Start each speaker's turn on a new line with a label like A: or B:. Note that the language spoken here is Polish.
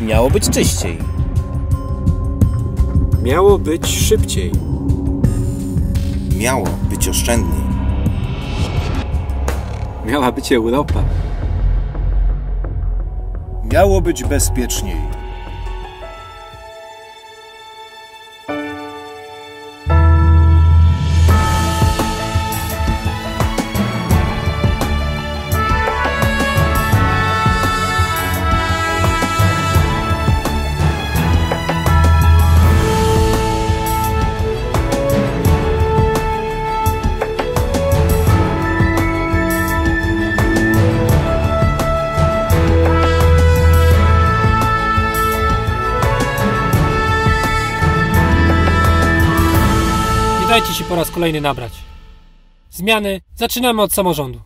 A: Miało być czyściej.
B: Miało być szybciej.
C: Miało być oszczędniej.
B: Miała być Europa.
D: Miało być bezpieczniej.
E: Dajcie się po raz kolejny nabrać. Zmiany zaczynamy od samorządu.